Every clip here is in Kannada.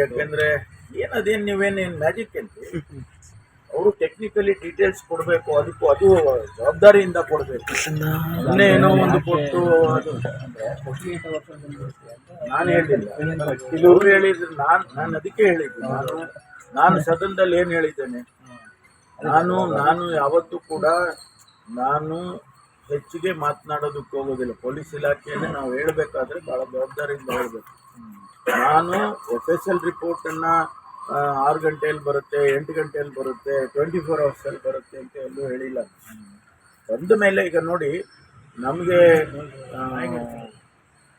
ಯಾಕೆಂದ್ರೆ ಏನದೇನು ನೀವೇನೇನು ಮ್ಯಾಜಿಕ್ ಅಂತ ಅವರು ಟೆಕ್ನಿಕಲಿ ಡೀಟೇಲ್ಸ್ ಕೊಡಬೇಕು ಅದಕ್ಕೂ ಅದು ಜವಾಬ್ದಾರಿಯಿಂದ ಕೊಡಬೇಕು. ಸುಮ್ಮನೆ ಏನೋ ಒಂದು ಕೊಟ್ಟು ಅದು ನಾನು ಹೇಳಿಲ್ಲ. ಇವ್ರು ಹೇಳಿದ್ರು ನಾನು ನಾನು ಅದಕ್ಕೆ ಹೇಳಿದ್ದು. ನಾನು ನಾನು ಸದನದಲ್ಲಿ ಏನು ಹೇಳಿದ್ದೇನೆ? ನಾನು ನಾನು ಯಾವತ್ತೂ ಕೂಡ ನಾನು ಹೆಚ್ಚಿಗೆ ಮಾತನಾಡೋದಕ್ಕೆ ಹೋಗೋದಿಲ್ಲ. ಪೊಲೀಸ್ ಇಲಾಖೆಯಲ್ಲಿ ನಾವು ಹೇಳಬೇಕಾದ್ರೆ ಭಾಳ ಜವಾಬ್ದಾರಿಯಿಂದ ಹೇಳಬೇಕು. ನಾನು ಎಫ್ ಎಸ್ ಎಲ್ ರಿಪೋರ್ಟನ್ನು ಆರು ಗಂಟೆಯಲ್ಲಿ ಬರುತ್ತೆ, ಎಂಟು ಗಂಟೆಯಲ್ಲಿ ಬರುತ್ತೆ ಟ್ವೆಂಟಿ ಫೋರ್ ಅವರ್ಸಲ್ಲಿ ಬರುತ್ತೆ ಅಂತ ಎಲ್ಲೂ ಹೇಳಿಲ್ಲ. ಬಂದ ಮೇಲೆ ಈಗ ನೋಡಿ, ನಮಗೆ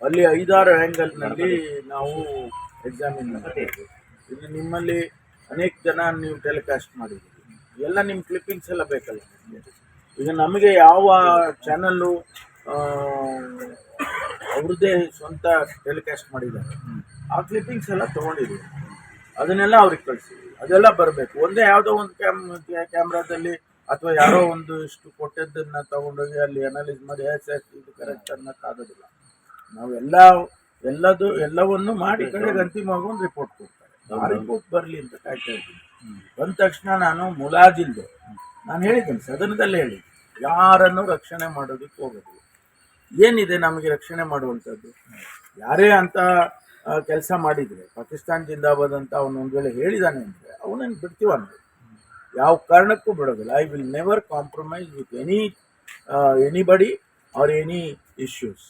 ಅಲ್ಲಿ ಐದಾರು ಆ್ಯಂಗಲ್ನಲ್ಲಿ ನಾವು ಎಕ್ಸಾಮಿನ್ ಮಾಡ್ತೀವಿ. ನಿಮ್ಮಲ್ಲಿ ಅನೇಕ ಜನ ನೀವು ಟೆಲಿಕಾಸ್ಟ್ ಮಾಡಿದ್ದೀರಿ. ಎಲ್ಲ ನಿಮ್ಮ ಕ್ಲಿಪ್ಪಿಂಗ್ಸ್ ಎಲ್ಲ ಬೇಕಲ್ಲ? ಈಗ ನಮಗೆ ಯಾವ ಚಾನಲ್ಲು ಅವ್ರದ್ದೇ ಸ್ವಂತ ಟೆಲಿಕಾಸ್ಟ್ ಮಾಡಿದ್ದಾರೆ. ಆ ಕ್ಲಿಪ್ಪಿಂಗ್ಸ್ ಎಲ್ಲ ತೊಗೊಂಡಿದ್ದೀವಿ ಅದನ್ನೆಲ್ಲ ಅವ್ರಿಗೆ ಕಳಿಸಿದ್ವಿ. ಅದೆಲ್ಲ ಬರಬೇಕು. ಒಂದೇ ಯಾವುದೋ ಒಂದು ಕ್ಯಾಮ್, ಕ್ಯಾಮ್ರಾದಲ್ಲಿ ಅಥವಾ ಯಾರೋ ಒಂದು ಇಷ್ಟು ಕೊಟ್ಟದ್ದನ್ನು ತಗೊಂಡೋಗಿ ಅಲ್ಲಿ ಅನಾಲಿಸ್ ಮಾಡಿ ಎಸ್ ಎಸ್ ಇದು ಕರೆಕ್ಟ್ ಅನ್ನೋಕ್ಕಾಗೋದಿಲ್ಲ ನಾವೆಲ್ಲ ಎಲ್ಲದು, ಎಲ್ಲವನ್ನು ಮಾಡಿ ಕಡೆಗೆ ಅಂತಿಮವಾಗಿ ಒಂದು ರಿಪೋರ್ಟ್ ಕೊಡ್ತಾರೆ. ಆ ರಿಪೋರ್ಟ್ ಬರಲಿ ಅಂತ ಕಾಯ್ತಾ ಇದ್ದೀನಿ. ಬಂದ ತಕ್ಷಣ ನಾನು ಮುಲಾಜಿಲ್ದೆ ನಾನು ಹೇಳಿದ್ದೀನಿ, ಸದನದಲ್ಲೇ ಹೇಳಿ ಯಾರನ್ನು ರಕ್ಷಣೆ ಮಾಡೋದಕ್ಕೆ ಹೋಗೋದು ಏನಿದೆ ನಮಗೆ ರಕ್ಷಣೆ ಮಾಡುವಂಥದ್ದು? ಯಾರೇ ಅಂತ ಕೆಲಸ ಮಾಡಿದರೆ, ಪಾಕಿಸ್ತಾನ್ ಜಿಂದಾಬಾದ್ ಅಂತ ಅವನು ಒಂದು ವೇಳೆ ಹೇಳಿದಾನೆ ಅಂದರೆ, ಅವನನ್ನು ಬಿಡ್ತೀವ ಯಾವ ಕಾರಣಕ್ಕೂ ಬಿಡೋದಿಲ್ಲ. I will never compromise with any anybody or any issues